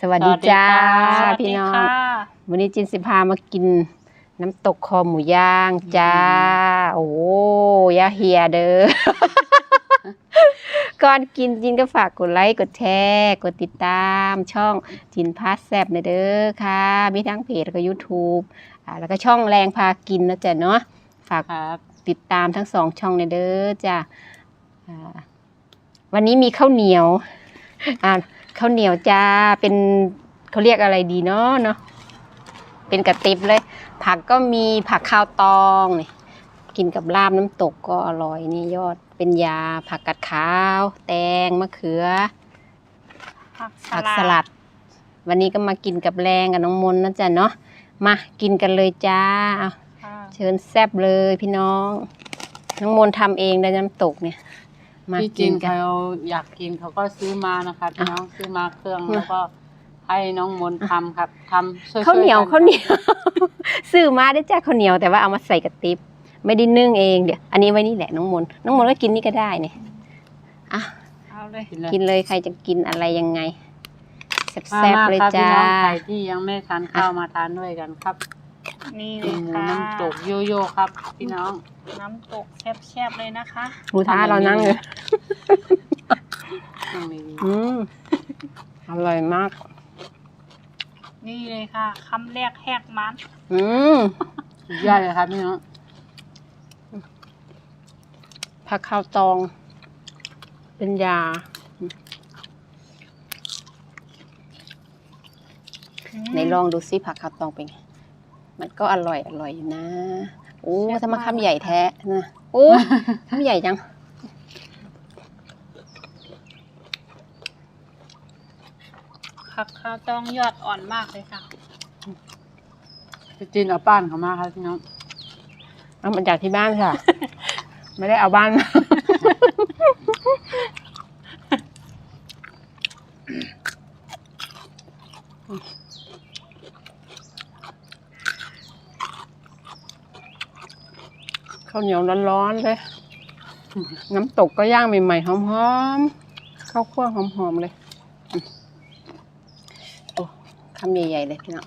สวัสดีจ้าสวัสดีพี่น้องค่ะวันนี้จินสิพามากินน้ำตกคอหมูย่างจ้า โอ้ยาเฮียเด้อก่อนกินจินก็ฝากกดไลค์กดแชร์กดติดตามช่องจินพาสแซบในเด้อค่ะ มีทั้งเพจแล้วก็ YouTube อ่าแล้วก็ช่องแรงพากินนะจ๊ะเนาะฝากครับติดตามทั้งสองช่องในเด้อจ้ะอ่าวันนี้มีข้าวเหนียวอ่า ข้าวเหนียวจ้าเป็นเขาเรียกอะไรดีเนาะเนาะเป็นกระติบเลย ผักก็มีผักข้าวตองนี่กินกับลาบน้ำตกก็อร่อยนี่ยอดเป็นยา ผักกัดขาว แตงมะเขือ ผักผักสลัด วันนี้ก็มากินกับแรงกับน้องมนต์นะจ๊ะเนาะมากินกันเลยจ้าเอาค่ะเชิญแซบเลยพี่น้อง น้องมนต์ทำเองได้น้ำตกเนี่ย มาที่จกิรินงกัน เขาอยากกินเขาก็ซื้อมานะคะพี่น้องซื้อมาเครื่องอะแล้วก็ให้น้องมนต์ทำครับทำช่วยๆข้าวเหนียวกัข้าวเหนียว ซื้อมาได้จ้าข้าวเหนียวแต่ว่าเอามาใส่กระติบไม่ได้นึ่งเองเดี๋ยวอันนี้ไว้นี่แหละน้องมนต์น้องมนต์ก็กินนี่ก็ได้เนี่ยอะเอาเลยกินเลยกินเลยใครจะกินอะไรยังไงแมาซ่บมาๆเลยครับพี่จ้า น้องใครที่ยังไม่ทานข้าวมาทานด้วยกันครับ นี่เลหมูยค่ะน้ำตกโยโย่ครับพี่น้องน้ำตกแซ่บๆเลยนะคะหมูท้าเรานั่งเลยนั่งดีอืมอร่อยมาก นี่เลยค่ะคำแรกแหกมันอืมๆสุดยอดเลยครับพี่น้องผักข้าวตอง เป็นยา ไหนลองดูซิผักข้าวตองเป็นไง มันก็อร่อยอร่อยอยู่นะโอ้ทำไมาคำใหญ่แท้นะโอ้คำใหญ่จังผักข้าวตองยอดอ่อนมากเลยค่ะพี่จินเอาป้านเขามาครับพี่น้องเอามาจากที่บ้านค่ะ ไม่ได้เอาบ้านมา ข้าวเหนียวร้อนๆเลย น้ำตกก็ย่างใหม่ๆหอมๆข้าวคั่วหอมๆเลยโอ้คำใหญ่ๆเลยพี่น้อง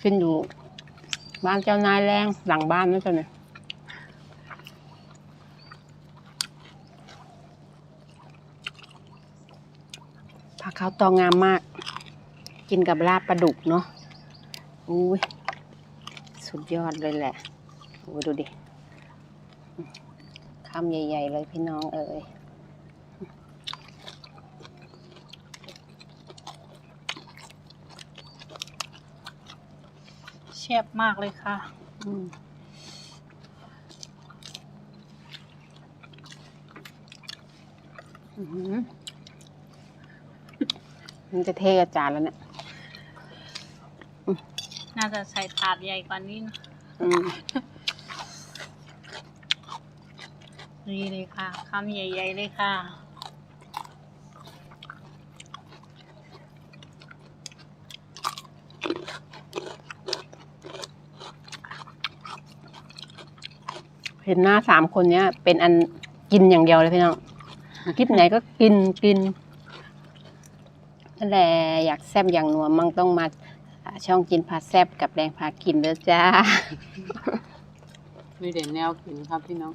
ขึ้นอยู่บ้านเจ้านายแรงหลังบ้านนะเจ้าเนี่ยผักข้าวตองงามมาก กินกับลาบปลาดุกเนาะอุ้ย สุดยอดเลยแหละโอ้ยดูดิคำใหญ่ ๆ เลยพี่น้องเอ๋ยแซ่บมากเลยค่ะอืมอื้อหือมันจะเทกระจานแล้วเนี่ย น่าจะใส่ถาดใหญ่กว่านี้นะอืมนี่เลยค่ะคำใหญ่ ๆ เลยค่ะ เห็นหน้าสามคนเนี้ย เป็นอันกินอย่างเดียวเลยพี่น้อง คลิปไหนก็กินกินนั่นแหละอยากแซบอย่างหนัวมั่งต้องมาอ่า ช่องกินพาแซบกับแรงพากินเด้อจ้า มีแต่แนวกินครับพี่น้อง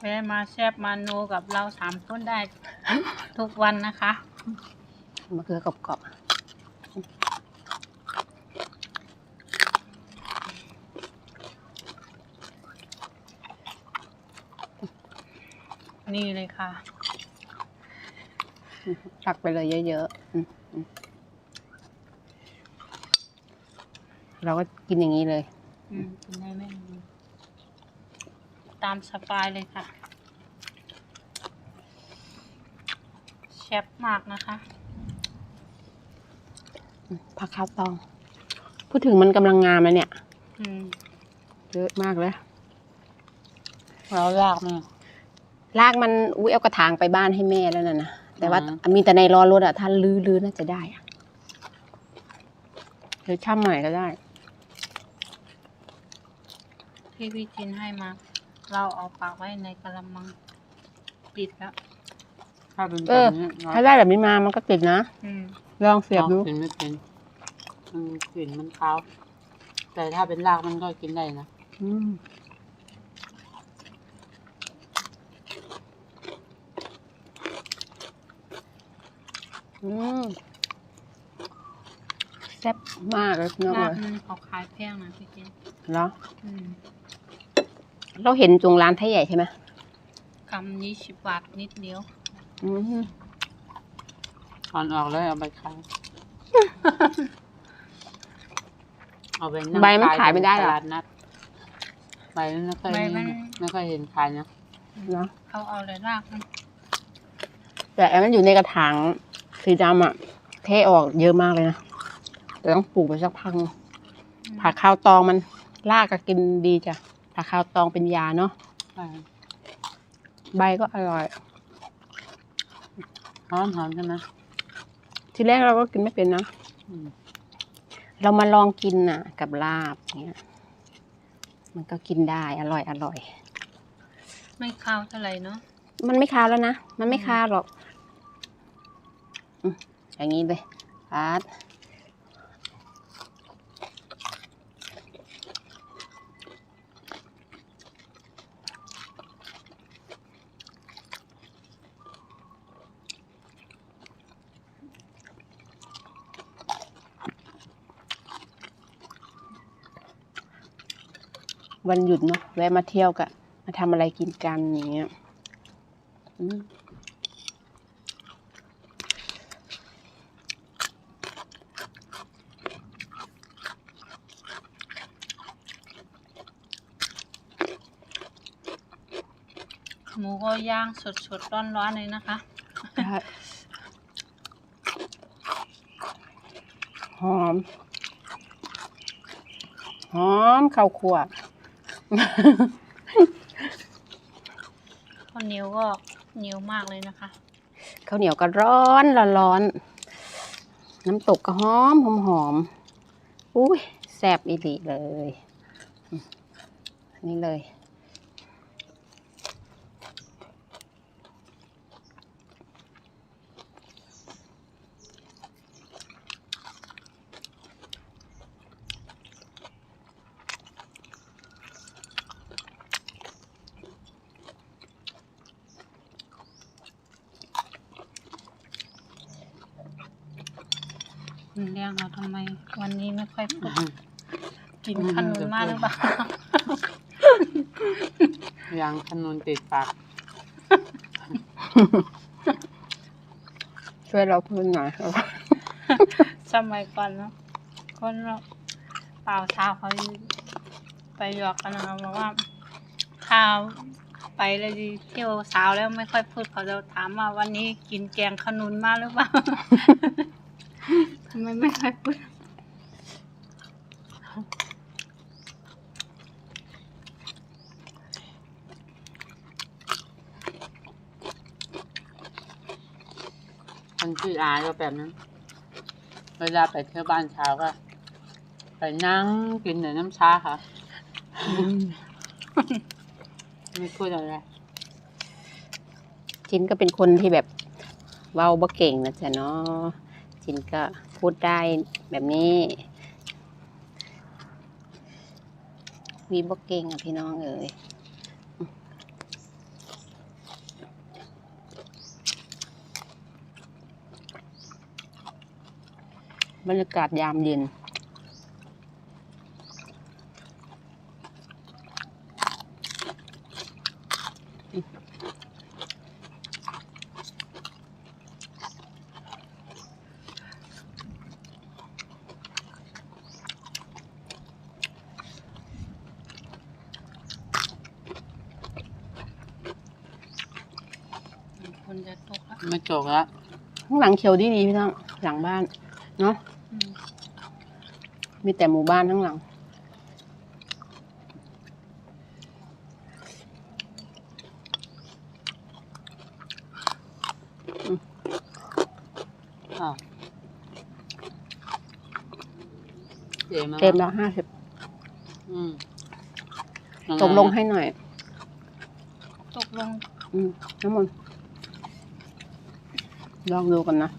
แวะมาแซ่บมาโนกับเราสามคนได้ ทุกวันนะคะ มะเขือกรอบ นี่เลยค่ะๆตักไปเลยเยอะๆอืมอืมเราก็กินอย่างนี้เลย อืมกินได้ไหมตามสบายเลยค่ะแซ่บมากนะคะ ผักข้าวตอง พูดถึงมันกำลังงามนะเนี่ย อืม เยอะมากเลย เรายากไหม ลากมันอุ้ยเอากระถางไปบ้านให้แม่แล้วน่ะนะแต่ว่าอืมมีแต่ในล้อรถอะถ้าลื้อลื้อน่าจะได้อะหรือช่ำใหม่ก็ได้ ที่พี่จินให้มา เราเอาปากไว้ในกระมังปิดแล้วถ้าเป็นแบเออบนี้เนาะถ้าได้แบบนี้มามันก็ติดนะอืมลองเสียบดูกินไม่เป็นมันกลิ่นมันคาวแต่ถ้าเป็นรากมันก็กินได้นะอืม อืมแซ่บมากเลยพี่น้องลาบเลยมันเขาขายแพงนะพี่จินเหรออืมเราเห็นจงร้านไทยใหญ่ใช่ไหมกำยี่สิบบาทนิดเดียว อืมถอนออกเลยเอาใบขาย เอาไปนั่งใบมันขายไม่ได้หรตอลาดนัดใบมันไม่ค่อยใบมัน ไม่ค่อยเห็นขายนะเนาะเขาเอาเลยรากมันแต่อันนั้นอยู่ในกระถาง สีดำอะเทออกเยอะมากเลยนะแต่ต้องปลูกไปสักพักอืมผักข้าวตองมันรากก็กินดีจ้ะผักข้าวตองเป็นยาเนาะใช่ใบก็อร่อยหอมหอมใช่ไหมทีแรกเราก็กินไม่เป็นนะอืมเรามาลองกินน่ะ กับลาบเงี้ย มันก็กินได้อร่อยอร่อย ไม่ข้าวเท่าไหร่เนาะมันไม่คาวแล้วนะมันไม่คาวหรอก อย่างนี้เลยปาดวันหยุดเนาะแวะมาเที่ยวกันมาทำอะไรกินกันอย่างเงี้ย หมูก็ย่างสดๆร้อนๆเลยนะคะได้หอม หอมข้าวคั่วข้าวเหนียวก็เหนียวมากเลยนะคะข้าวเหนียวก็ร้อนละร้อน น้ำตกก็หอมหอมหอมอุ้ยแซ่บอีหลีเลยอืมอันนี่เลย คุณเลี้ยงเราทำไม วันนี้ไม่ค่อยพูดกินขนุนมากหรือเปล่ายางขนุนติดปากช่วยเราพูดหน่อยครับสมัยก่อนเนาะคนเราเปล่าเช้าเขาไปหยอกกันนะคะบอกว่าข้าวไปเลยดีเที่ยวสาวแล้วไม่ค่อยพูดเขาจะถามว่าวันนี้กินแกงขนุนมากหรือเปล่า ทำไมไม่ค่อยพูดมันชื่ออาก็แบบนั้น เวลาไปเที่ยวบ้านเช้าก็ ไปนั่งกินแต่น้ำชาค่ะ ไม่พูดอะไรจินก็เป็นคนที่แบบเว้าบ่เก่งนะจ๊ะเนาะ จินก็พูดได้แบบนี้วีบกเก่งอะพี่น้องเอ๋ยบรรยากาศยามเย็น นจะตกแล้วไม่จกแล้วข้างหลังเขียวดีดีๆพี่น้องหลังบ้าน เนาะอืมมีแต่หมู่บ้านข้างหลัง อ้าวเจ๋มาเต็มแล้วห้าสิบอืมตกลงให้หน่อย ตกลง อืมน้ำมันต์ ลองดูกันนะ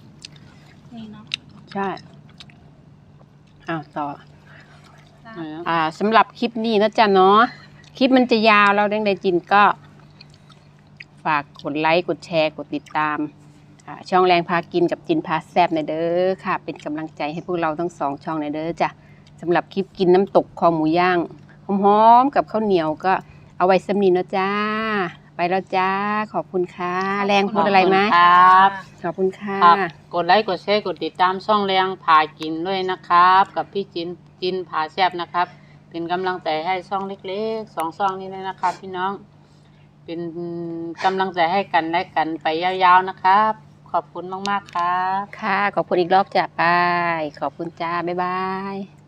นี่เนาะ ใช่อ้าวต่อเอออ่าสำหรับคลิปนี้นะจ๊ะเนาะ คลิปมันจะยาวเราแดงใดจินก็ ฝากกดไลค์ กดแชร์ กดติดตามอ่าช่องแรงพากินกับจินพาแซบในอยเด้อค่ะ เป็นกำลังใจให้พวกเราทั้งสองช่องในอยเด้อจ้ะสำหรับคลิปกินน้ำตกคอหมูย่างหอมๆกับข้าวเหนียวก็เอาไว้สำนีนะจ้าไป แล้วจ้า ขอบคุณค่ะ แรงพูดอะไรไหมครับ ขอบคุณค่ะครับกดไลค์กดแชร์กดติดตามช่องแรงพากินด้วยนะครับ กับพี่จินจินพาแซบนะครับ เป็นกำลังใจให้ช่องเล็กๆสองช่องนี้เลยนะครับ พี่น้อง เป็นกำลังใจให้กันและกันไปยาวๆนะครับ ขอบคุณมากๆครับ ค่ะ ขอบคุณอีกรอบจ้ะไปขอบคุณจ้าบ๊ายบาย